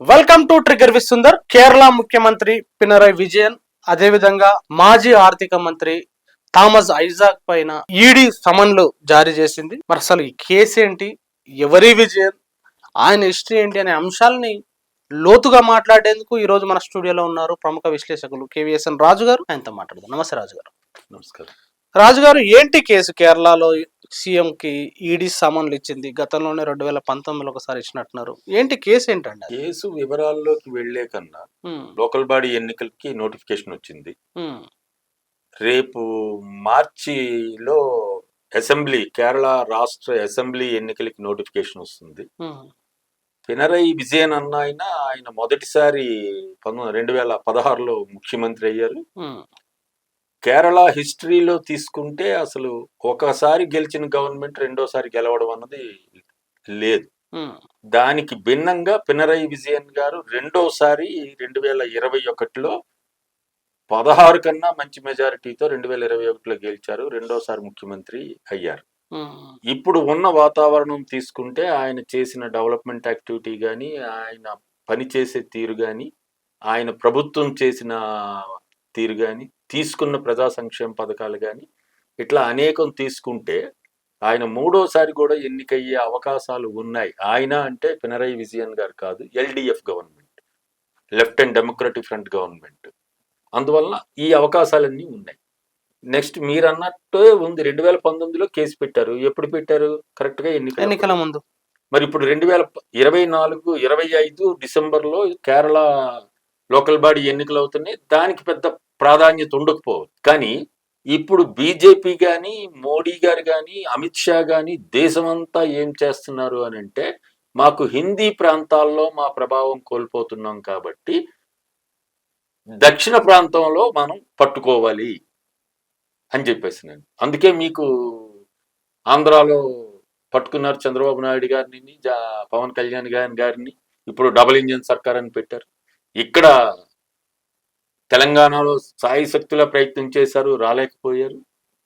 Welcome to trigger విసుందర్ కేరళ ముఖ్యమంత్రి పినరయ్ విజయన్ అదేవిధంగా మాజీ ఆర్థిక మంత్రి థామస్ ఐజాక్ పైన ఈడీ సమన్లు జారీ చేసింది. మరి అసలు ఈ కేసు ఏంటి? ఎవరి విజయన్ ఆయన హిస్టరీ ఏంటి అనే అంశాలని లోతుగా మాట్లాడేందుకు ఈ రోజు మన స్టూడియోలో ఉన్నారు ప్రముఖ విశ్లేషకులు కేవీఎస్ఎన్ రాజు గారు ఆయనతో మాట్లాడదాం. నమస్తే రాజు గారు నమస్కారం. రాజు గారు ఏంటి కేసు కేరళలో? సీఎం కి ఈడీ సమన్లు ఇచ్చింది. గతంలోనే రెండు వేల పంతొమ్మిదిలో ఒకసారి ఇచ్చినట్టున్నారు. ఏంటి కేసు ఏంటండి? కేసు వివరాల్లోకి వెళ్ళే కన్నా లోకల్ బాడీ ఎన్నికలకి నోటిఫికేషన్ వచ్చింది. రేపు మార్చిలో అసెంబ్లీ కేరళ రాష్ట్ర అసెంబ్లీ ఎన్నికలకి నోటిఫికేషన్ వస్తుంది. పినరయి విజయన్ అన్న ఆయన ఆయన మొదటిసారి పంతొమ్మిది రెండు వేల పదహారులో ముఖ్యమంత్రి అయ్యారు. కేరళ హిస్టరీలో తీసుకుంటే అసలు ఒకసారి గెలిచిన గవర్నమెంట్ రెండోసారి గెలవడం అన్నది లేదు. దానికి భిన్నంగా పినరయి విజయన్ గారు రెండోసారి రెండు వేల ఇరవై ఒకటిలో పదహారు కన్నా మంచి మెజారిటీతో రెండు వేల ఇరవై ఒకటిలో గెలిచారు. రెండోసారి ముఖ్యమంత్రి అయ్యారు. ఇప్పుడు ఉన్న వాతావరణం తీసుకుంటే ఆయన చేసిన డెవలప్మెంట్ యాక్టివిటీ కానీ ఆయన పనిచేసే తీరు కానీ ఆయన ప్రభుత్వం చేసిన తీరు కానీ తీసుకున్న ప్రజా సంక్షేమ పథకాలు కానీ ఇట్లా అనేకం తీసుకుంటే ఆయన మూడోసారి కూడా ఎన్నికయ్యే అవకాశాలు ఉన్నాయి. ఆయన అంటే పినరయి విజయన్ గారు కాదు LDF government left and democratic front government. అందువల్ల ఈ అవకాశాలన్నీ ఉన్నాయి. నెక్స్ట్ మీరు అన్నట్టు ఉంది రెండు వేల పంతొమ్మిదిలో కేసు పెట్టారు. ఎప్పుడు పెట్టారు? కరెక్ట్గా ఎన్నికల ఎన్నికల ముందు. మరి ఇప్పుడు రెండు వేల ఇరవై నాలుగు ఇరవై ఐదు డిసెంబర్లో కేరళ లోకల్ బాడీ ఎన్నికలు అవుతున్నాయి. దానికి పెద్ద ప్రాధాన్యత ఉండకపోవచ్చు. కానీ ఇప్పుడు బీజేపీ కానీ మోడీ గారు కానీ అమిత్ షా కానీ దేశమంతా ఏం చేస్తున్నారు అని అంటే మాకు హిందీ ప్రాంతాల్లో మా ప్రభావం కోల్పోతున్నాం కాబట్టి దక్షిణ ప్రాంతంలో మనం పట్టుకోవాలి అని చెప్పేసి నేను. అందుకే మీకు ఆంధ్రాలో పట్టుకున్నారు చంద్రబాబు నాయుడు గారిని జా- పవన్ కళ్యాణ్ గారి గారిని. ఇప్పుడు డబుల్ ఇంజన్ సర్కార్ అని పెట్టారు. ఇక్కడ తెలంగాణలో సాయి శక్తుల ప్రయత్నం చేశారు రాలేకపోయారు.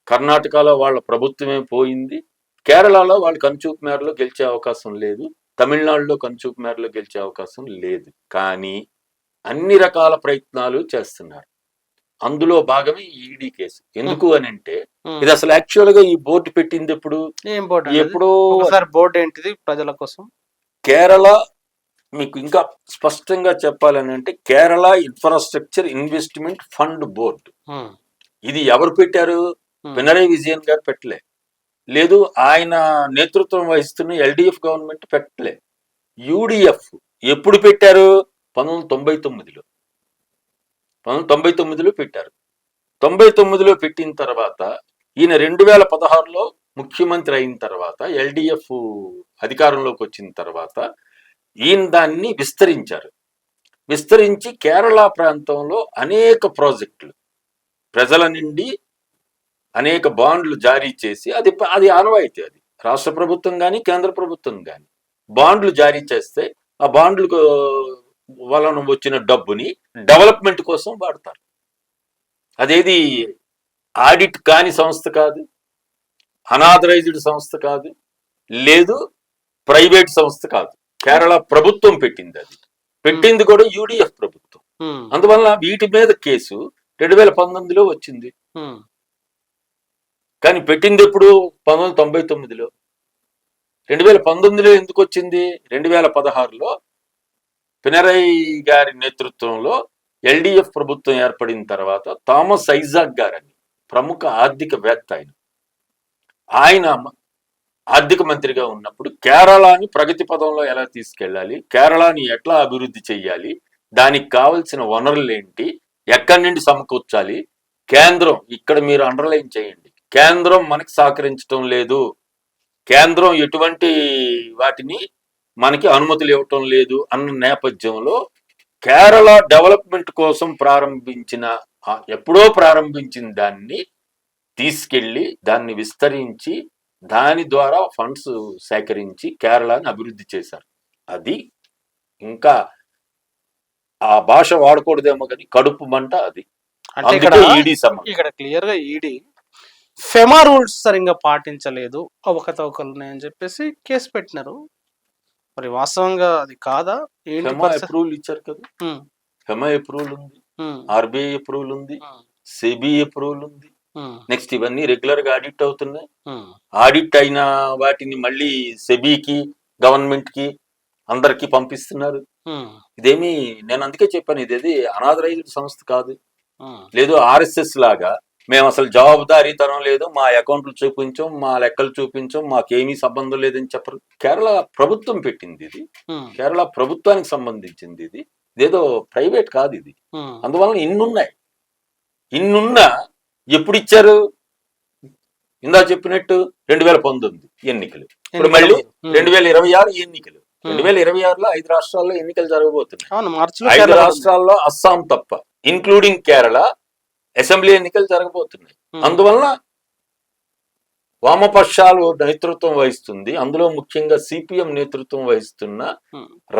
కర్ణాటకలో వాళ్ళ ప్రభుత్వమే పోయింది. కేరళలో వాళ్ళు కంచూపు మేరలో గెలిచే అవకాశం లేదు. తమిళనాడులో కంచూపు మేరలో గెలిచే అవకాశం లేదు. కానీ అన్ని రకాల ప్రయత్నాలు చేస్తున్నారు. అందులో భాగమే ఈడీ కేసు. ఎందుకు అని అంటే ఇది అసలు యాక్చువల్గా ఈ బోర్డు పెట్టింది ఎప్పుడు? ఎప్పుడో బోర్డు ఏంటిది ప్రజల కోసం? కేరళ మీకు ఇంకా స్పష్టంగా చెప్పాలని అంటే Kerala infrastructure investment fund board. ఇది ఎవరు పెట్టారు? ఉమ్, పినరయ్ విజయన్ గారు పెట్టలే. లేదు ఆయన నేతృత్వం వహిస్తున్న ఎల్డిఎఫ్ గవర్నమెంట్ పెట్టలే. యూడిఎఫ్ ఎప్పుడు పెట్టారు? పంతొమ్మిది తొంభై తొమ్మిదిలో. పంతొమ్మిది తొంభై తొమ్మిదిలో పెట్టారు. తొంభై తొమ్మిదిలో పెట్టిన తర్వాత ఈయన రెండు వేల పదహారులో ముఖ్యమంత్రి అయిన తర్వాత ఎల్డిఎఫ్ అధికారంలోకి వచ్చిన తర్వాత ఈయన దాన్ని విస్తరించారు. విస్తరించి కేరళ ప్రాంతంలో అనేక ప్రాజెక్టులు ప్రజల నుండి అనేక బాండ్లు జారీ చేసి అది అది ఆనవాయితీ అది. రాష్ట్ర ప్రభుత్వం కానీ కేంద్ర ప్రభుత్వం కానీ బాండ్లు జారీ చేస్తే ఆ బాండ్లకు వలన వచ్చిన డబ్బుని డెవలప్మెంట్ కోసం వాడతారు. అదేది ఆడిట్ కాని సంస్థ కాదు అనాథరైజ్డ్ సంస్థ కాదు లేదు ప్రైవేట్ సంస్థ కాదు. కేరళ ప్రభుత్వం పెట్టింది అది పెట్టింది కూడా యూడిఎఫ్ ప్రభుత్వం. అందువల్ల వీటి మీద కేసు రెండు వేల పంతొమ్మిదిలో వచ్చింది. కానీ పెట్టింది ఎప్పుడు? పంతొమ్మిది వందల తొంభై తొమ్మిదిలో. రెండు వేల పంతొమ్మిదిలో ఎందుకు వచ్చింది? రెండు వేల పదహారులో పినరయ్ గారి నేతృత్వంలో ఎల్డిఎఫ్ ప్రభుత్వం ఏర్పడిన తర్వాత థామస్ ఐజాక్ గారని ప్రముఖ ఆర్థికవేత్త ఆయన. ఆయన ఆర్థిక మంత్రిగా ఉన్నప్పుడు కేరళని ప్రగతి పదంలో ఎలా తీసుకెళ్ళాలి? కేరళని ఎట్లా అభివృద్ధి చేయాలి దానికి కావలసిన వనరులు ఏంటి? ఎక్కడి నుండి సమకూర్చాలి? కేంద్రం ఇక్కడ మీరు అండర్లైన్ చేయండి. కేంద్రం మనకి సహకరించడం లేదు. కేంద్రం ఎటువంటి వాటిని మనకి అనుమతులు ఇవ్వటం లేదు అన్న నేపథ్యంలో కేరళ డెవలప్మెంట్ కోసం ప్రారంభించిన ఎప్పుడో ప్రారంభించిన దాన్ని తీసుకెళ్ళి దాన్ని విస్తరించి దాని ద్వారా ఫండ్స్ సేకరించి కేరళని అభివృద్ధి చేశారు. అది ఇంకా ఆ భాష వాడకూడదేమో కానీ కడుపు మంట అది. అంటే ఇక్కడ ఈడీ సమ ఇక్కడ క్లియర్గా ఈడీ ఫెమా రూల్స్ సరిగ్గా పాటించలేదు. అవకతవకలు ఉన్నాయని చెప్పేసి కేసు పెట్టినారు. మరి వాస్తవంగా అది కాదా? అప్రూవల్ ఇచ్చారు కదా. హెమా. అప్రూవల్ ఉంది. ఆర్బీఐ అప్రూవల్ ఉంది. సెబీ అప్రూవల్ ఉంది. నెక్స్ట్ ఇవన్నీ రెగ్యులర్గా ఆడిట్ అవుతున్నాయి. ఆడిట్ అయిన వాటిని మళ్ళీ సెబీకి గవర్నమెంట్కి అందరికి పంపిస్తున్నారు. ఇదేమి నేను అందుకే చెప్పాను ఇది అనాథరైజ్డ్ సంస్థ కాదు. లేదు ఆర్ఎస్ఎస్ లాగా మేము అసలు జవాబుదారీతనం లేదు మా అకౌంట్లు చూపించం మా లెక్కలు చూపించం మాకేమీ సంబంధం లేదని చెప్పరు. కేరళ ప్రభుత్వం పెట్టింది ఇది. కేరళ ప్రభుత్వానికి సంబంధించింది ఇది. ఇదేదో ప్రైవేట్ కాదు ఇది. అందువలన ఇన్నున్నాయి. ఇన్నున్నా ఎప్పుడు ఇచ్చారు ఇందా చెప్పినట్టు రెండు వేల పంతొమ్మిది ఎన్నికలు. ఇప్పుడు మళ్ళీ రెండు వేల ఇరవై ఆరు ఎన్నికలు. రెండు వేల ఇరవై ఆరులో ఐదు రాష్ట్రాల్లో ఎన్నికలు జరగబోతున్నాయి. ఐదు. రాష్ట్రాల్లో అస్సాం తప్ప ఇంక్లూడింగ్ కేరళ అసెంబ్లీ ఎన్నికలు జరగబోతున్నాయి. ఉమ్, అందువలన వామపక్షాలు నేతృత్వం వహిస్తుంది. అందులో ముఖ్యంగా సిపిఎం నేతృత్వం వహిస్తున్న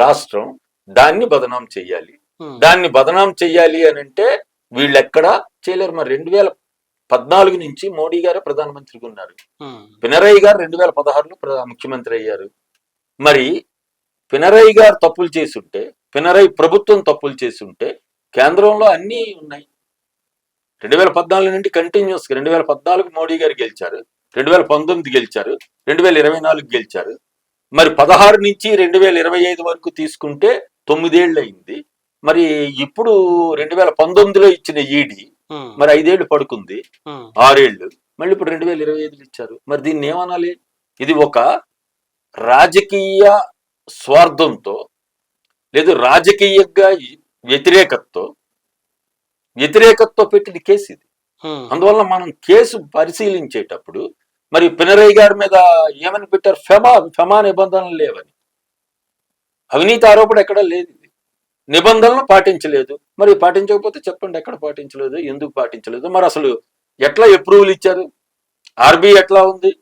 రాష్ట్రం దాన్ని బదనాం చెయ్యాలి దాన్ని బదనాం చెయ్యాలి అని అంటే వీళ్ళెక్కడా చేయలేరు. మరి రెండు వేల పద్నాలుగు నుంచి మోడీ గారే ప్రధానమంత్రిగా ఉన్నారు. పినరయ్య గారు రెండు వేల పదహారులో ముఖ్యమంత్రి అయ్యారు. మరి పినరయ్య గారు తప్పులు చేసుంటే పినరయ్య ప్రభుత్వం తప్పులు చేసుంటే కేంద్రంలో అన్నీ ఉన్నాయి. రెండు వేల పద్నాలుగు నుండి కంటిన్యూస్ రెండు వేల పద్నాలుగు మోడీ గారు గెలిచారు. రెండు వేల పంతొమ్మిది గెలిచారు. రెండు వేల ఇరవై నాలుగు గెలిచారు. మరి పదహారు నుంచి రెండు వేల ఇరవై ఐదు వరకు తీసుకుంటే తొమ్మిదేళ్ళు అయింది మరి ఇప్పుడు రెండు వేల పంతొమ్మిదిలో ఇచ్చిన ఈడీ మరి ఐదేళ్ళు పడుకుంది. ఆరేళ్ళు. మళ్ళీ ఇప్పుడు రెండు వేల ఇరవై ఐదులు ఇచ్చారు. మరి దీన్ని ఏమనాలి? ఇది ఒక రాజకీయ స్వార్థంతో లేదు రాజకీయంగా వ్యతిరేకతతో వ్యతిరేకతతో పెట్టిన కేసు ఇది. అందువల్ల మనం కేసు పరిశీలించేటప్పుడు మరి పినరయ్య గారి మీద ఏమని పెట్టారు? ఫెమా ఫెమా నిబంధనలు లేవని. అవినీతి ఆరోపణ ఎక్కడ లేదు. నిబంధనలు పాటించలేదు. మరి పాటించకపోతే చెప్పండి ఎక్కడ పాటించలేదు ఎందుకు పాటించలేదు? మరి అసలు ఎట్లా అప్రూవల్ ఇచ్చారు? ఆర్బీఐ ఎట్లా ఉంది?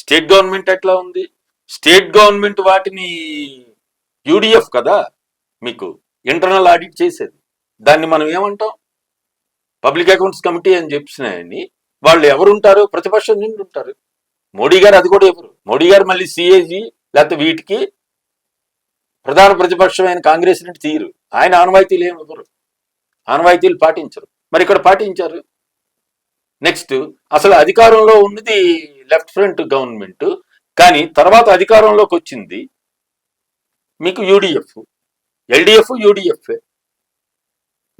స్టేట్ గవర్నమెంట్ ఎట్లా ఉంది? స్టేట్ గవర్నమెంట్ వాటిని యూడిఎఫ్ కదా మీకు ఇంటర్నల్ ఆడిట్ చేసేది. దాన్ని మనం ఏమంటాం? పబ్లిక్ అకౌంట్స్ కమిటీ అని చెప్పినాయని వాళ్ళు ఎవరు ఉంటారు ప్రతిపక్షం నిండు ఉంటారు మోడీ గారు అది కూడా ఎవరు? మోడీ గారు మళ్ళీ సిఏజీ లేకపోతే వీటికి ప్రధాన ప్రతిపక్షమైన కాంగ్రెస్ నుండి తీరు. ఆయన ఆనవాయితీలు ఏమి ఇవ్వరు. ఆనవాయితీలు పాటించరు. మరి ఇక్కడ పాటించారు? నెక్స్ట్ అసలు అధికారంలో ఉన్నది లెఫ్ట్ ఫ్రంట్ గవర్నమెంట్ కానీ తర్వాత అధికారంలోకి వచ్చింది మీకు యూడిఎఫ్. LDF UDF.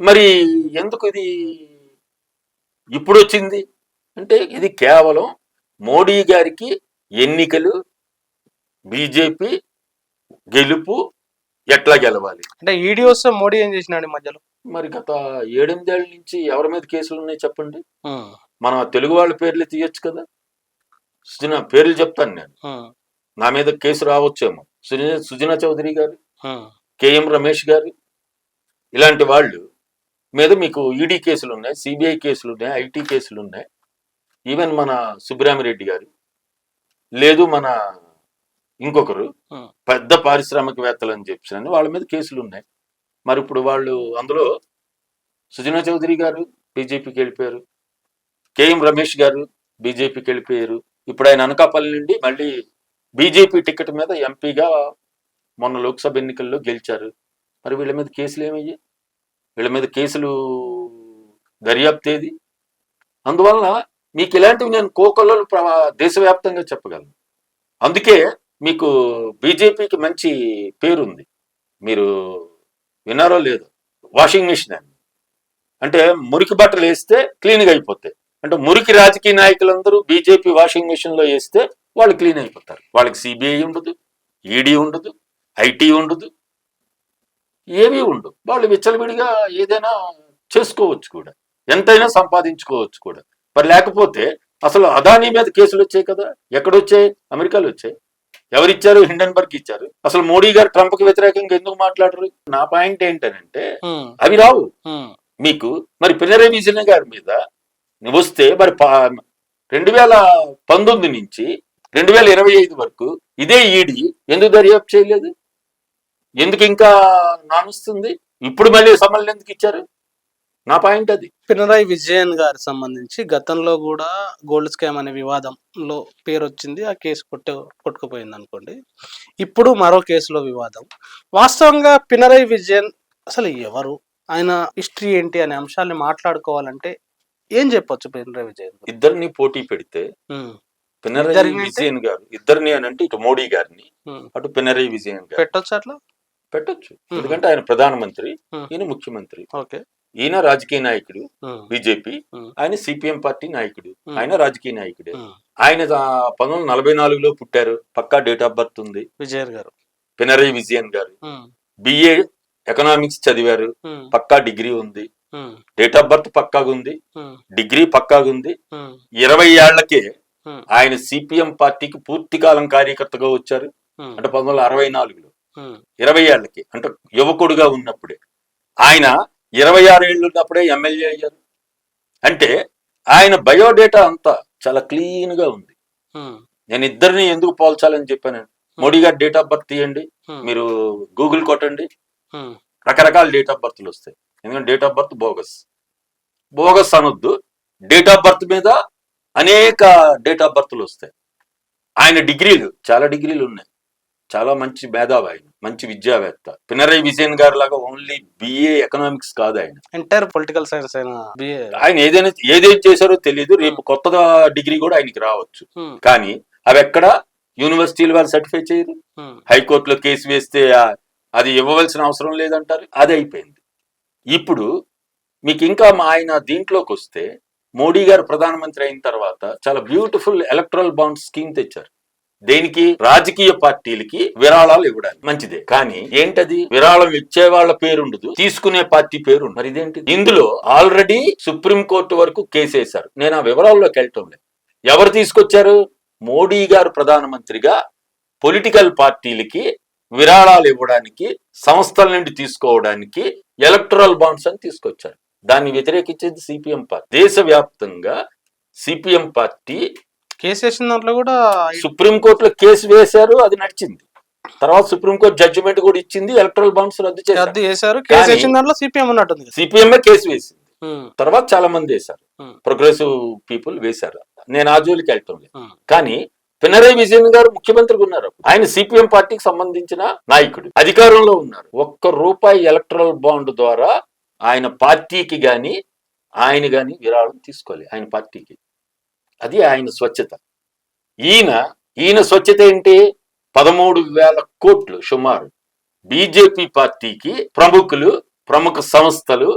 మరి ఎందుకు ఇది ఇప్పుడు వచ్చింది? అంటే ఇది కేవలం మోడీ గారికి ఎన్నికలు బీజేపీ గెలుపు ఎట్లా గెలవాలి? అంటే ఈడీ వస్తే మోడీ ఏం చేసినాడు మధ్యలో? మరి గత ఏడెనిమిదేళ్ళ నుంచి ఎవరి మీద కేసులు ఉన్నాయి చెప్పండి? మన తెలుగు వాళ్ళ పేర్లు తీయొచ్చు కదా? సుజన పేర్లు చెప్తాను నేను. నా మీద కేసు రావచ్చేమో. సుజన సుజనా చౌదరి గారు కేఎం రమేష్ గారు ఇలాంటి వాళ్ళు మీద మీకు ఈడీ కేసులు ఉన్నాయి సిబిఐ కేసులు ఉన్నాయి ఐటీ కేసులు ఉన్నాయి. ఈవెన్ మన సుబ్బరామిరెడ్డి గారు. లేదు మన ఇంకొకరు. పెద్ద పారిశ్రామికవేత్తలు అని చెప్పిన వాళ్ళ మీద కేసులు ఉన్నాయి. మరి ఇప్పుడు వాళ్ళు అందులో సుజనా చౌదరి గారు బీజేపీకి వెళ్ళిపోయారు. కేఎం రమేష్ గారు బీజేపీకి వెళ్ళిపోయారు. ఇప్పుడు ఆయన అనకాపల్లి నుండి మళ్ళీ బీజేపీ టికెట్ మీద ఎంపీగా మొన్న లోక్సభ ఎన్నికల్లో గెలిచారు. మరి వీళ్ళ మీద కేసులు ఏమయ్యాయి? వీళ్ళ మీద కేసులు దర్యాప్తు ఏది? అందువలన మీకు ఇలాంటివి నేను కోకొల్లలు ప్ర- దేశవ్యాప్తంగా చెప్పగలను. అందుకే మీకు బీజేపీకి మంచి పేరుంది. మీరు విన్నారో లేదు. వాషింగ్ మిషన్ అని. అంటే మురికి బట్టలు వేస్తే క్లీన్గా అయిపోతాయి. అంటే మురికి రాజకీయ నాయకులందరూ బీజేపీ వాషింగ్ మిషన్లో వేస్తే వాళ్ళు క్లీన్ అయిపోతారు. వాళ్ళకి సిబిఐ ఉండదు ఈడీ ఉండదు ఐటీ ఉండదు ఏమీ ఉండవు. వాళ్ళు విచ్చలవిడిగా ఏదైనా చేసుకోవచ్చు కూడా. ఎంతైనా సంపాదించుకోవచ్చు కూడా. మరి లేకపోతే అసలు అదానీ మీద కేసులు వచ్చాయి కదా. ఎక్కడొచ్చాయి? అమెరికాలో వచ్చాయి. ఎవరిచ్చారు? హిండన్బర్గ్ ఇచ్చారు. అసలు మోడీ గారు ట్రంప్కి వ్యతిరేకంగా ఎందుకు మాట్లాడరు? నా పాయింట్ ఏంటనంటే ఉమ్, అవి రావు. మీకు మరి పినరయి విజయన్ గారి మీద వస్తే మరి రెండు వేల పంతొమ్మిది నుంచి రెండు వేల ఇరవై ఐదు వరకు ఇదే ఈడీ ఎందుకు దర్యాప్తు చేయలేదు? ఎందుకు ఇంకా నానుస్తుంది? ఇప్పుడు మళ్ళీ సమన్లు ఎందుకు ఇచ్చారు? నా పాయింట్ అది. పినరాయి విజయన్ గారి సంబంధించి గతంలో కూడా గోల్డ్ స్కామ్ అనే వివాదంలో పేరు వచ్చింది ఆ కేసు కొట్టు కొట్టుకుపోయింది అనుకోండి. ఇప్పుడు మరో కేసులో వివాదం. వాస్తవంగా పినరాయి విజయన్ అసలు ఎవరు? ఆయన హిస్టరీ ఏంటి అనే అంశాన్ని మాట్లాడుకోవాలంటే ఏం చెప్పొచ్చు పినరాయి విజయన్? ఇద్దరిని పోటీ పెడితే పినరయి? విజయన్ గారు ఇద్దరిని అని అంటే ఇటు మోడీ గారిని. అటు పినరయి విజయన్ గారు పెట్టొచ్చు అట్లా? పెట్టొచ్చు. ఎందుకంటే ఆయన ప్రధానమంత్రి. ఈయన ముఖ్యమంత్రి. ఓకే. ఈయన రాజకీయ నాయకుడు బీజేపీ. ఆయన సిపిఎం పార్టీ నాయకుడు. ఆయన రాజకీయ నాయకుడే. ఆయన పంతొమ్మిది వందల నలభై నాలుగులో పుట్టారు. పక్కా డేట్ ఆఫ్ బర్త్ ఉంది. విజయన్ గారు. పినరయి విజయన్ గారు. బిఏ ఎకనామిక్స్ చదివారు. పక్కా డిగ్రీ ఉంది. డేట్ ఆఫ్ బర్త్ పక్కాగా ఉంది. డిగ్రీ పక్కాగా ఉంది. ఇరవై ఏళ్ళకే ఆయన సిపిఎం పార్టీకి పూర్తి కాలం కార్యకర్తగా వచ్చారు. అంటే పంతొమ్మిది వందల అరవై నాలుగులో. ఇరవై ఏళ్ళకి అంటే యువకుడుగా ఉన్నప్పుడే. ఆయన ఇరవై ఆరు ఏళ్ళు ఉన్నప్పుడే ఎమ్మెల్యే అయ్యారు. అంటే ఆయన బయోడేటా అంతా చాలా క్లీన్గా ఉంది నేను ఇద్దరిని ఎందుకు పోల్చాలని చెప్పాను? మోడీ గారి డేట్ ఆఫ్ బర్త్ తీయండి. మీరు గూగుల్ కొట్టండి. రకరకాల డేట్ ఆఫ్ బర్త్లు వస్తాయి. ఎందుకంటే date of birth bogus. Bogus అనొద్దు. డేట్ ఆఫ్ బర్త్ మీద అనేక డేట్ ఆఫ్ బర్త్లు వస్తాయి. ఆయన డిగ్రీలు చాలా డిగ్రీలు ఉన్నాయి. చాలా మంచి మేధావి ఆయన. మంచి విద్యావేత్త. పినరయి విజయన్ గారి లాగా ఓన్లీ బిఏ ఎకనామిక్స్ కాదు ఆయన. ఎంటైర్ పొలిటికల్ సైన్స్ ఆయన ఏదైనా ఏదేం చేశారో తెలియదు రేపు కొత్త డిగ్రీ కూడా ఆయనకి రావచ్చు. ఉమ్, కానీ అవి ఎక్కడ? యూనివర్సిటీలు వాళ్ళు సర్టిఫై చేయరు. ఉమ్, హైకోర్టులో కేసు వేస్తే అది ఇవ్వవలసిన అవసరం లేదంటారు. అది అయిపోయింది. ఇప్పుడు మీకు ఇంకా మా ఆయన దీంట్లోకి వస్తే మోడీ గారు ప్రధానమంత్రి అయిన తర్వాత చాలా బ్యూటిఫుల్ ఎలక్ట్రల్ బాండ్ స్కీమ్ తెచ్చారు. దేనికి? రాజకీయ పార్టీలకి విరాళాలు ఇవ్వడానికి. మంచిదే. కానీ ఏంటది? విరాళం ఇచ్చే వాళ్ళ పేరుండదు తీసుకునే పార్టీ పేరు మరి ఇదేంటి ఇందులో ఆల్రెడీ సుప్రీం కోర్టు వరకు కేసు వేశారు నేను ఆ వివరాల్లోకి వెళ్ళటం లేదు. ఎవరు తీసుకొచ్చారు? మోడీ గారు ప్రధానమంత్రిగా పొలిటికల్ పార్టీలకి విరాళాలు ఇవ్వడానికి సంస్థల నుండి తీసుకోవడానికి ఎలక్టరల్ బాండ్స్ అని తీసుకొచ్చారు. దాన్ని వ్యతిరేకించేది సిపిఎం పార్టీ. దేశవ్యాప్తంగా సిపిఎం పార్టీ కేసు వేసిన దాంట్లో కూడా సుప్రీం కోర్టులో కేసు వేశారు అది నడిచింది. తర్వాత సుప్రీం కోర్టు జడ్జిమెంట్ కూడా ఇచ్చింది ఎలక్ట్రల్ బాండ్స్ రద్దు చేశారు రద్దు చేశారు. కేసు వేసిన దాంట్లో సిపిఎం ఉన్నట్టుంది. సిపిఎంఏ కేసు వేసింది. తర్వాత చాలా మంది వేశారు. ప్రోగ్రెసివ్ పీపుల్ వేశారు. నేను ఆ జోలికి వెళ్ళటం లేదు. కానీ పినరయి విజయన్ గారు ముఖ్యమంత్రిగా ఉన్నారు ఆయన సిపిఎం పార్టీకి సంబంధించిన నాయకుడు. అధికారంలో ఉన్నారు. ఒక్క రూపాయి ఎలక్ట్రల్ బాండ్ ద్వారా ఆయన పార్టీకి గాని ఆయన గాని విరాళం తీసుకోవాలి ఆయన పార్టీకి. అది ఆయన స్వచ్ఛత. ఈయన ఈయన స్వచ్ఛత ఏంటి? పదమూడు వేల కోట్లు సుమారు. బీజేపీ పార్టీకి ప్రముఖులు ప్రముఖ సంస్థలు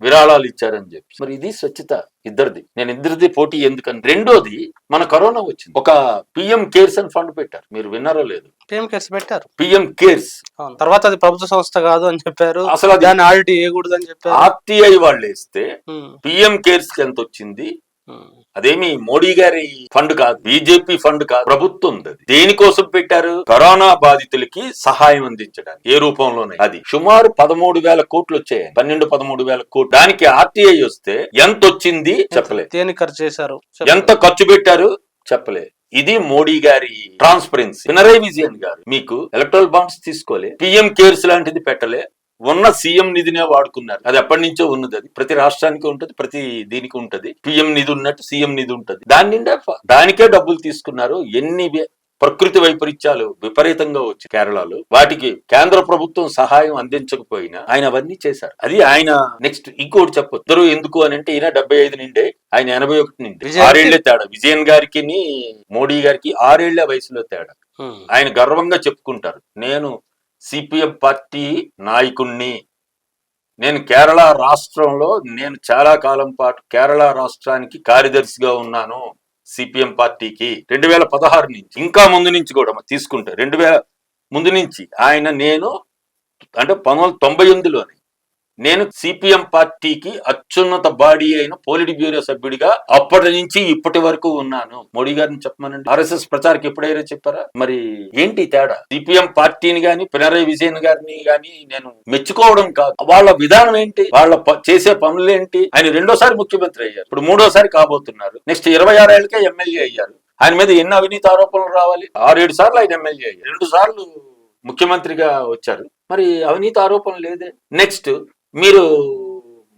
విరాళాలు ఇచ్చారని చెప్పి. మరి ఇది స్వచ్ఛత ఇద్దరిది. నేను ఇద్దరిది పోటీ ఎందుకని? రెండోది మన కరోనా వచ్చింది. ఒక పిఎం కేర్స్ అని ఫండ్ పెట్టారు. మీరు విన్నారో లేదు. పిఎం కేసు పెట్టారు. PM cares. తర్వాత అది ప్రభుత్వ సంస్థ కాదు అని చెప్పారు. అసలు దాన్ని ఆడిట్ చేయకూడదు అని చెప్పారు. ఆర్టీఐ వాళ్ళు వేస్తే పిఎం కేర్స్కి ఎంత వచ్చింది? అదేమి మోడీ గారి ఫండ్ కాదు బీజేపీ ఫండ్ కాదు ప్రభుత్వం అది. దేనికోసం పెట్టారు? కరోనా బాధితులకి సహాయం అందించడానికి ఏ రూపంలోనే అది సుమారు పదమూడు వేల కోట్లు వచ్చాయి పన్నెండు పదమూడు వేల కోట్లు. దానికి ఆర్టీఐ వస్తే ఎంత వచ్చింది? చెప్పలేదు దేనికి ఖర్చు చేశారు? ఎంత ఖర్చు పెట్టారు? చెప్పలే. ఇది మోడీ గారి ట్రాన్స్పరెన్సీ పినరయ్ విజయన్ గారు మీకు ఎలక్ట్రల్ బాండ్స్ తీసుకోలే. పిఎం కేర్స్ లాంటిది పెట్టలే. ఉన్న సీఎం నిధినే వాడుకున్నారు. అది ఎప్పటి నుంచో ఉన్నది. అది ప్రతి రాష్ట్రానికి ఉంటది ప్రతి దీనికి ఉంటది. పిఎం నిధి ఉన్నట్టు సీఎం నిధి ఉంటది. దాని నిండా దానికే డబ్బులు తీసుకున్నారు. ఎన్ని ప్రకృతి వైపరీత్యాలు విపరీతంగా వచ్చి కేరళలో. వాటికి కేంద్ర ప్రభుత్వం సహాయం అందించకపోయినా ఆయన అవన్నీ చేశారు. అది ఆయన నెక్స్ట్ ఇంకోటి చెప్పొచ్చు. ఇద్దరు ఎందుకు అని అంటే ఈయన డెబ్బై ఐదు నిండే ఆయన ఎనభై ఒకటి నిండి ఆరేళ్ళే తేడా. విజయన్ గారికి మోడీ గారికి ఆరేళ్ళ వయసులో తేడా. ఆయన గర్వంగా చెప్పుకుంటారు. నేను సిపిఎం పార్టీ నాయకుణ్ణి. నేను కేరళ రాష్ట్రంలో నేను చాలా కాలం పాటు కేరళ రాష్ట్రానికి కార్యదర్శిగా ఉన్నాను సిపిఎం పార్టీకి. రెండు వేల పదహారు నుంచి ఇంకా ముందు నుంచి కూడా తీసుకుంటే రెండు వేల ముందు నుంచి ఆయన నేను అంటే పంతొమ్మిది వందల తొంభై ఎనిమిదిలోనే నేను సిపిఎం పార్టీకి అత్యున్నత బాడీ అయిన పోలిట్ బ్యూరో సభ్యుడిగా అప్పటి నుంచి ఇప్పటి వరకు ఉన్నాను. మోడీ గారిని చెప్పమనండి. ఆర్ఎస్ఎస్ ప్రచారకి ఎప్పుడైనా చెప్పారా? మరి ఏంటి తేడా? సిపిఎం పార్టీని గాని పినరయ్ విజయన్ గారిని గాని నేను మెచ్చుకోవడం కాదు. వాళ్ళ విధానం ఏంటి? వాళ్ళ ప- చేసే పనులు ఏంటి? ఆయన రెండోసారి ముఖ్యమంత్రి అయ్యారు. ఇప్పుడు మూడోసారి కాబోతున్నారు. నెక్స్ట్ ఇరవై ఆరేళ్ళకే ఎమ్మెల్యే అయ్యారు. ఆయన మీద ఎన్ని అవినీతి ఆరోపణలు రావాలి? ఆరేడు సార్లు ఆయన ఎమ్మెల్యే అయ్యారు. రెండు సార్లు ముఖ్యమంత్రిగా వచ్చారు. మరి అవినీతి ఆరోపణ లేదే? నెక్స్ట్ మీరు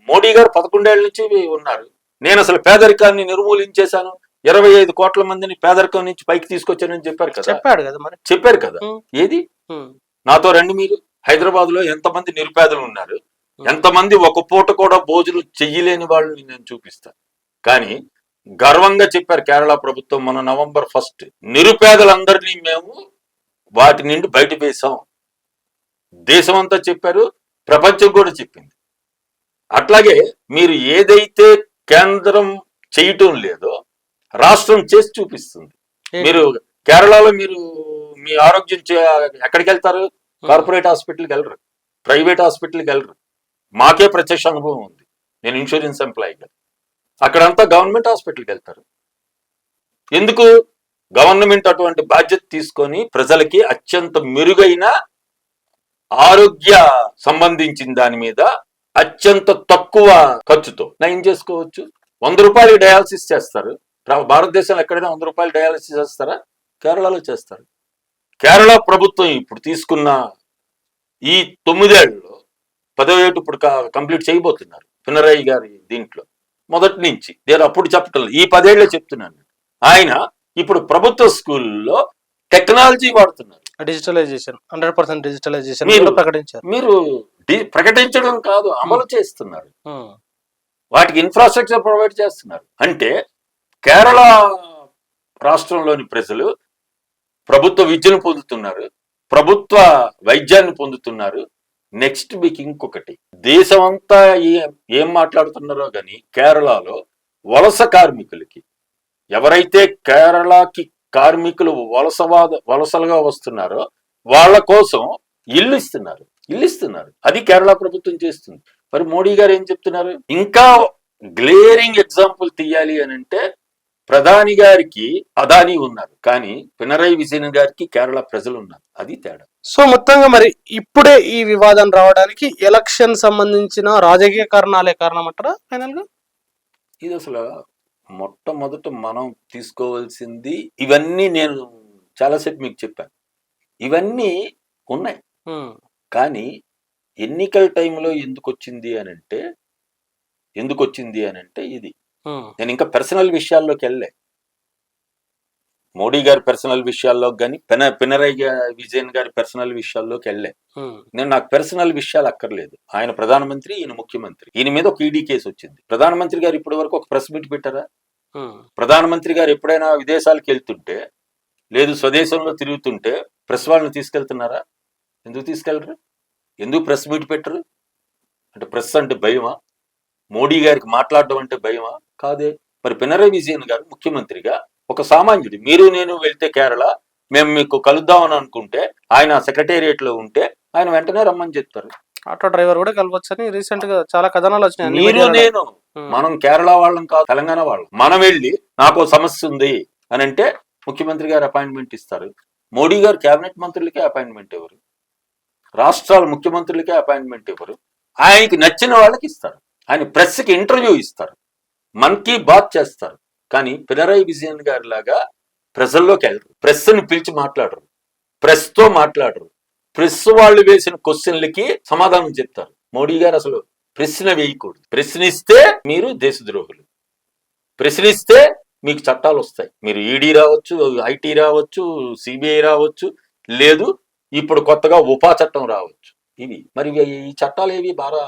మోడీ గారు పదకొండేళ్ళ నుంచి ఉన్నారు. నేను అసలు పేదరికాన్ని నిర్మూలించేశాను. ఇరవై ఐదు కోట్ల మందిని పేదరికం నుంచి పైకి తీసుకొచ్చానని చెప్పారు కదా. చెప్పాడు కదా మరి. చెప్పారు కదా. ఏది? నాతో రండి మీరు. హైదరాబాద్లో ఎంతమంది నిరుపేదలు ఉన్నారు? ఎంతమంది ఒక పూట కూడా భోజనం చెయ్యలేని వాళ్ళని నేను చూపిస్తాను కానీ గర్వంగా చెప్పారు కేరళ ప్రభుత్వం మన నవంబర్ ఫస్ట్. నిరుపేదలందరినీ మేము వాటి నుండి బయట వేసాం దేశమంతా చెప్పారు ప్రపంచం కూడా చెప్పింది. అట్లాగే మీరు ఏదైతే కేంద్రం చేయటం లేదో రాష్ట్రం చేసి చూపిస్తుంది? మీరు కేరళలో మీరు మీ ఆరోగ్యం ఎక్కడికి వెళ్తారు? కార్పొరేట్ హాస్పిటల్కి వెళ్ళరు. ప్రైవేట్ హాస్పిటల్కి వెళ్ళరు. మాకే ప్రత్యక్ష అనుభవం ఉంది. నేను ఇన్సూరెన్స్ ఎంప్లాయీగా. అక్కడంతా గవర్నమెంట్ హాస్పిటల్కి వెళ్తారు. ఎందుకు? గవర్నమెంట్ అటువంటి బాధ్యత తీసుకొని ప్రజలకి అత్యంత మెరుగైన ఆరోగ్య సంబంధించిన దాని మీద అత్యంత తక్కువ ఖర్చుతో. నయం చేసుకోవచ్చు? వంద రూపాయలు డయాలసిస్ చేస్తారు. భారతదేశంలో ఎక్కడైనా వంద రూపాయలు డయాలసిస్ చేస్తారా? కేరళలో చేస్తారు. కేరళ ప్రభుత్వం ఇప్పుడు తీసుకున్న ఈ తొమ్మిదేళ్ళలో పదో ఇప్పుడు కంప్లీట్ చేయబోతున్నారు పినరయ్య గారి దీంట్లో. మొదటి నుంచి నేను అప్పుడు చెప్పటం ఈ పదేళ్ళే చెప్తున్నాను ఆయన ఇప్పుడు ప్రభుత్వ స్కూల్లో టెక్నాలజీ వాడుతున్నారు. డిజిటలైజేషన్ హండ్రెడ్ పర్సెంట్ డిజిటలైజేషన్ మీరు- ప్రకటించారు. మీరు ప్రకటించడం కాదు అమలు చేస్తున్నారు. ఉమ్, వాటికి ఇన్ఫ్రాస్ట్రక్చర్ ప్రొవైడ్ చేస్తున్నారు. అంటే కేరళ రాష్ట్రంలోని ప్రజలు ప్రభుత్వ విద్యను పొందుతున్నారు ప్రభుత్వ వైద్యాన్ని పొందుతున్నారు. నెక్స్ట్ మీకు ఇంకొకటి. దేశం అంతా ఏ- ఏం మాట్లాడుతున్నారో కానీ కేరళలో వలస కార్మికులకి ఎవరైతే కేరళకి కార్మికులు వలసవాద వలసలుగా వస్తున్నారో. వాళ్ళ కోసం ఇల్లు ఇస్తున్నారు. ఇల్లు ఇస్తున్నారు. అది కేరళ ప్రభుత్వం చేస్తుంది. మరి మోడీ గారు ఏం చెప్తున్నారు? ఇంకా గ్లేరింగ్ ఎగ్జాంపుల్ తీయాలి అని అంటే ప్రధాని గారికి అదాని ఉన్నారు. కానీ పినరయ్ విజయన్ గారికి కేరళ ప్రజలు ఉన్నారు అది తేడా. సో మొత్తంగా మరి ఇప్పుడే ఈ వివాదం రావడానికి ఎలక్షన్ సంబంధించిన రాజకీయ కారణాలే కారణం అంటారా ఫైనల్గా ఇది అసలు మొట్టమొదట మనం తీసుకోవాల్సింది ఇవన్నీ నేను చాలాసేపు మీకు చెప్పాను. ఇవన్నీ ఉన్నాయి. కానీ ఎన్నికల టైంలో ఎందుకు వచ్చింది అని అంటే ఎందుకు వచ్చింది అని అంటే ఇది నేను ఇంకా పర్సనల్ విషయాల్లోకి వెళ్ళే మోడీ గారి పర్సనల్ విషయాల్లో కానీ పిన పినరయ్ విజయన్ గారి పర్సనల్ విషయాల్లోకి వెళ్ళే. నేను నాకు పర్సనల్ విషయాలు అక్కర్లేదు. ఆయన ప్రధానమంత్రి ఈయన ముఖ్యమంత్రి. ఈయన మీద ఒక ఈడీ కేసు వచ్చింది. ప్రధానమంత్రి గారు ఇప్పటి వరకు ఒక ప్రెస్ మీట్ పెట్టారా? ప్రధానమంత్రి గారు ఎప్పుడైనా విదేశాలకు వెళ్తుంటే లేదు స్వదేశంలో తిరుగుతుంటే ప్రెస్ వాళ్ళని తీసుకెళ్తున్నారా? ఎందుకు తీసుకెళ్ళరు? ఎందుకు ప్రెస్ మీట్ పెట్టరు? అంటే ప్రెస్ అంటే భయమా? మోడీ గారికి మాట్లాడడం అంటే భయమా? కాదే. మరి పినరయ్ విజయన్ గారు ముఖ్యమంత్రిగా ఒక సామాన్యుడు. మీరు నేను వెళ్తే కేరళ మేము మీకు కలుద్దామని అనుకుంటే ఆయన సెక్రటేరియట్లో ఉంటే ఆయన వెంటనే రమ్మని చెప్తారు. ఆటో డ్రైవర్ కూడా కలవచ్చని రీసెంట్గా చాలా కథనాలు వచ్చినాయి మీరు. నేను మనం కేరళ వాళ్ళం కాదు తెలంగాణ వాళ్ళం. మనం వెళ్ళి నాకు సమస్య ఉంది అని అంటే ముఖ్యమంత్రి గారు అపాయింట్మెంట్ ఇస్తారు. మోడీ గారు కేబినెట్ మంత్రులకే అపాయింట్మెంట్ ఇవ్వరు. రాష్ట్రాల ముఖ్యమంత్రులకే అపాయింట్మెంట్ ఇవ్వరు. ఆయనకి నచ్చిన వాళ్ళకి ఇస్తారు. ఆయన ప్రెస్కి ఇంటర్వ్యూ ఇస్తారు. మన్ కీ బాత్ చేస్తారు. కానీ పినరాయి విజయన్ గారి లాగా ప్రజల్లోకి వెళ్ళరు ప్రెస్ని పిలిచి మాట్లాడరు. ప్రెస్తో మాట్లాడరు. ప్రెస్ వాళ్ళు వేసిన క్వశ్చన్లకి సమాధానం చెప్తారు. మోడీ గారు అసలు ప్రశ్న వేయకూడదు. ప్రశ్నిస్తే మీరు దేశద్రోహులు. ప్రశ్నిస్తే మీకు చట్టాలు వస్తాయి. మీరు ఈడీ రావచ్చు ఐటీ రావచ్చు సిబిఐ రావచ్చు లేదు ఇప్పుడు కొత్తగా ఉపా చట్టం రావచ్చు. ఇవి. మరి ఈ చట్టాలు ఏవి బాగా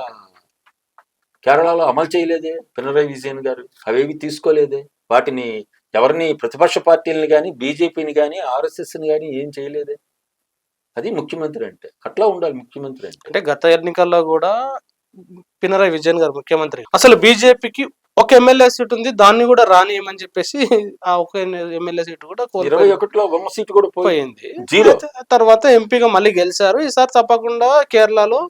కేరళలో అమలు చేయలేదే? పినరాయి విజయన్ గారు అవేవి తీసుకోలేదే? వాటిని ఎవరిని ప్రతిపక్ష పార్టీలని కానీ బీజేపీని కానీ ఆర్ఎస్ఎస్ని కానీ ఏం చేయలేదే. అది ముఖ్యమంత్రి అంటే అట్లా ఉండాలి ముఖ్యమంత్రి అంటే. అంటే గత ఎన్నికల్లో కూడా పినరాయి విజయన్ గారు ముఖ్యమంత్రి. అసలు బీజేపీకి ఒక ఎమ్మెల్యే సీట్ ఉంది దాన్ని కూడా రానియమని చెప్పేసి ఆ ఒక ఎమ్మెల్యే సీట్ కూడా ఇరవై ఒకటిలో వంగ సీటు కూడా పోయి పోయింది. జీరో. తర్వాత ఎంపీగా మళ్ళీ గెలిచారు. ఈసారి తప్పకుండా కేరళలో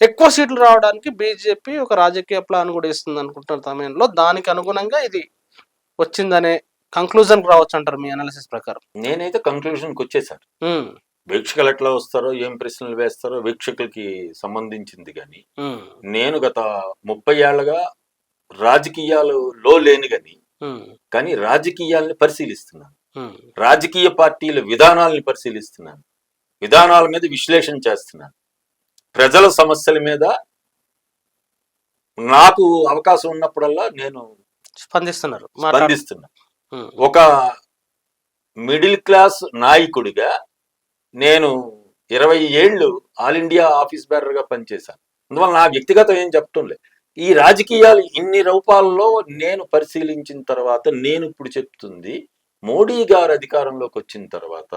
ఎక్కువ సీట్లు రావడానికి బీజేపీ ఒక రాజకీయ ప్లాన్ కూడా ఇస్తుంది అనుకుంటున్న సమయంలో దానికి అనుగుణంగా ఇది వచ్చిందనే కంక్లూజన్ రావచ్చు అంటారు మీ అనాలిసిస్ ప్రకారం. నేనైతే కంక్లూషన్కి వచ్చేసాను వీక్షకులు ఎట్లా వస్తారో ఏం ప్రశ్నలు వేస్తారో వీక్షకులకి సంబంధించింది కానీ నేను గత ముప్పై ఏళ్ళగా రాజకీయాలలో లేని కానీ కానీ రాజకీయాల్ని పరిశీలిస్తున్నాను. రాజకీయ పార్టీల విధానాల్ని పరిశీలిస్తున్నాను. విధానాల మీద విశ్లేషణ చేస్తున్నాను. ప్రజల సమస్యల మీద నాకు అవకాశం ఉన్నప్పుడల్లా నేను స్పందిస్తున్నారు. మాట్లాడు- స్పందిస్తున్నా ఉమ్, ఒక మిడిల్ క్లాస్ నాయకుడిగా నేను ఇరవై ఏళ్ళు ఆల్ ఇండియా ఆఫీస్ బేరర్గా పనిచేశాను. అందువల్ల నా వ్యక్తిగతం ఏం చెప్తుండే ఈ రాజకీయాలు ఇన్ని రూపాల్లో నేను పరిశీలించిన తర్వాత నేను ఇప్పుడు చెప్తుంది మోడీ గారు అధికారంలోకి వచ్చిన తర్వాత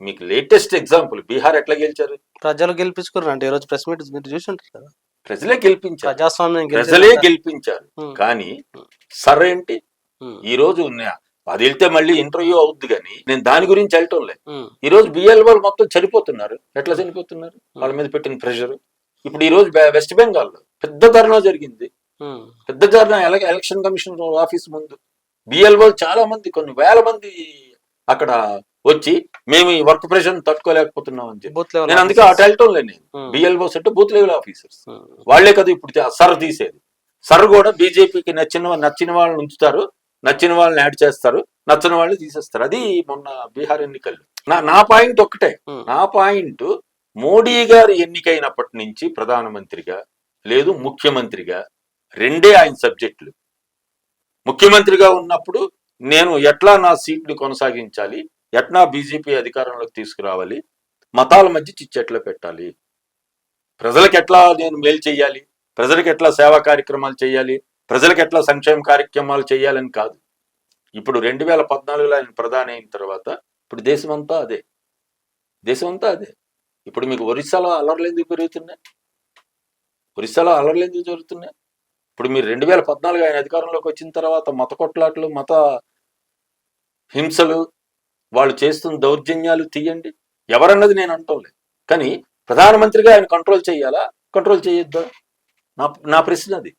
మీకు లేటెస్ట్ ఎగ్జాంపుల్ బీహార్ ఎట్లా గెలిచారు? ప్రజలు గెలిపించుకున్నారు అంటే ఈ రోజు ప్రెస్ మీట్ మీరు చూసి ఉంటారు కదా. ప్రజలే గెలిపించారు. ప్రజాస్వామ్యం ప్రజలే. గెలిపించారు. కానీ సరేంటి? ఉమ్, ఈ రోజు అది వెళ్తే మళ్ళీ ఇంటర్వ్యూ అవుద్ది కానీ నేను దాని గురించి వెళ్ళటం లేదు ఈ రోజు బిఎల్ వాళ్ళు మొత్తం చనిపోతున్నారు. ఎట్లా చనిపోతున్నారు? వాళ్ళ మీద పెట్టిన ప్రెషర్. ఇప్పుడు ఈ రోజు వెస్ట్ బెంగాల్ పెద్ద ధర్నా జరిగింది. పెద్ద ధర్నా ఎల- ఎలక్షన్ కమిషన్ ఆఫీస్ ముందు. బిఎల్ వాళ్ళు చాలా మంది కొన్ని వేల మంది అక్కడ వచ్చి మేము ఈ వర్క్ ప్రెషర్ తట్టుకోలేకపోతున్నాం అని చెప్పి. నేను అందుకే అటు వెళ్ళటం లేదు నేను ఉమ్, బిఎల్ఓ అంటే బూత్ లెవెల్ ఆఫీసర్స్ వాళ్ళే కదా ఇప్పుడు సర్ తీసేది. సర్ కూడా బీజేపీకి నచ్చిన నచ్చిన వాళ్ళని ఉంచుతారు నచ్చిన వాళ్ళని యాడ్ చేస్తారు నచ్చిన వాళ్ళని తీసేస్తారు. అది మొన్న బీహార్ ఎన్నికల్లో. నా నా పాయింట్ ఒక్కటే. ఉమ్, నా పాయింట్ మోడీ గారు ఎన్నికైనప్పటి నుంచి ప్రధానమంత్రిగా లేదు ముఖ్యమంత్రిగా రెండే ఆయన సబ్జెక్టులు. ముఖ్యమంత్రిగా ఉన్నప్పుడు నేను ఎట్లా నా సీట్ని కొనసాగించాలి ఎట్నా బీజేపీ అధికారంలోకి తీసుకురావాలి మతాల మధ్య చిచ్చెట్లా పెట్టాలి? ప్రజలకు ఎట్లా నేను మేలు చేయాలి? ప్రజలకు ఎట్లా సేవా కార్యక్రమాలు చేయాలి? ప్రజలకు ఎట్లా సంక్షేమ కార్యక్రమాలు చేయాలని కాదు. ఇప్పుడు రెండు వేల పద్నాలుగులో ఆయన ప్రధాని అయిన తర్వాత ఇప్పుడు దేశమంతా అదే. దేశమంతా అదే. ఇప్పుడు మీకు ఒరిస్సాలో అల్లర్లు ఎందుకు పెరుగుతున్నాయి? ఒరిస్సాలో అల్లర్లు ఎందుకు జరుగుతున్నాయి? ఇప్పుడు మీరు రెండు వేల పద్నాలుగు ఆయన అధికారంలోకి వచ్చిన తర్వాత మత కొట్లాట్లు మత హింసలు వాళ్ళు చేస్తున్న దౌర్జన్యాలు తీయండి. ఎవరన్నది నేను అంటోలే. కానీ ప్రధానమంత్రిగా ఆయన కంట్రోల్ చేయాలా? కంట్రోల్ చేయొద్దా? నా నా ప్రశ్న అది.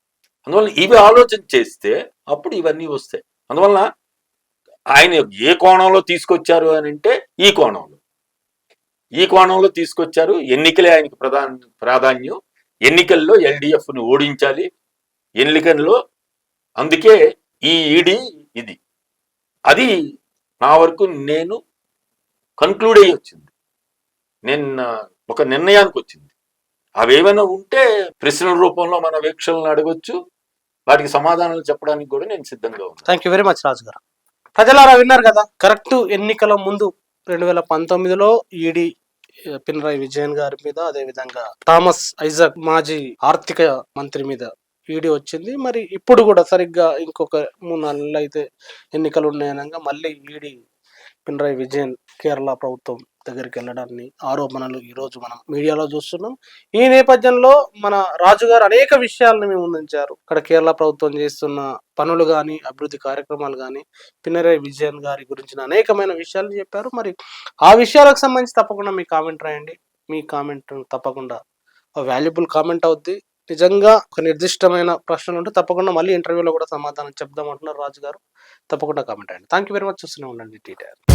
అందువల్ల ఇవి ఆలోచన చేస్తే అప్పుడు ఇవన్నీ వస్తాయి. అందువలన ఆయన ఏ కోణంలో తీసుకొచ్చారు అని అంటే ఈ కోణంలో. ఈ కోణంలో తీసుకొచ్చారు ఎన్నికలే ఆయనకి ప్రధాన ప్రాధాన్యం. ఎన్నికల్లో ఎల్డిఎఫ్ను ఓడించాలి. ఎన్నికల్లో అందుకే ఈ ఈడీ ఇది. అది నా వరకు నేను కన్క్లూడ్ అయ్యి వచ్చింది. నేను ఒక నిర్ణయానికి వచ్చింది. అవి ఏమైనా ఉంటే ప్రశ్నల రూపంలో మన వీక్షలను అడగొచ్చు. వాటికి సమాధానాలు చెప్పడానికి కూడా నేను సిద్ధంగా ఉన్నాను. Thank you very much Raju garu ప్రజలారా విన్నారు కదా? కరెక్ట్ ఎన్నికల ముందు రెండు వేల పంతొమ్మిదిలో ఈడీ పినరాయి విజయన్ గారి మీద అదేవిధంగా థామస్ ఐజక్ మాజీ ఆర్థిక మంత్రి మీద వీడియో వచ్చింది. మరి ఇప్పుడు కూడా సరిగ్గా ఇంకొక మూడు నాలుగు నెలలు అయితే ఎన్నికలు ఉన్నాయనగా మళ్ళీ ఈడీ పినరాయి విజయన్ కేరళ ప్రభుత్వం దగ్గరికి వెళ్ళడాన్ని ఆరోపణలు ఈరోజు మనం మీడియాలో చూస్తున్నాం. ఈ నేపథ్యంలో మన రాజుగారు అనేక విషయాలను మేము ముందుంచారు ఇక్కడ కేరళ ప్రభుత్వం చేస్తున్న పనులు కానీ అభివృద్ధి కార్యక్రమాలు కానీ పినరై విజయన్ గారి గురించిన అనేకమైన విషయాలు చెప్పారు. మరి ఆ విషయాలకు సంబంధించి తప్పకుండా మీ కామెంట్ రాయండి. మీ కామెంట్ తప్పకుండా వాల్యుబుల్ కామెంట్ అవుద్ది. నిజంగా ఒక నిర్దిష్టమైన ప్రశ్నలు ఉంటే తప్పకుండా మళ్ళీ ఇంటర్వ్యూలో కూడా సమాధానం చెప్దామంటున్నారు రాజు గారు తప్పకుండా కామెంట్ అండి థ్యాంక్ యూ వెరీ మచ్ చూస్తూనే ఉండండి. డీటెయిల్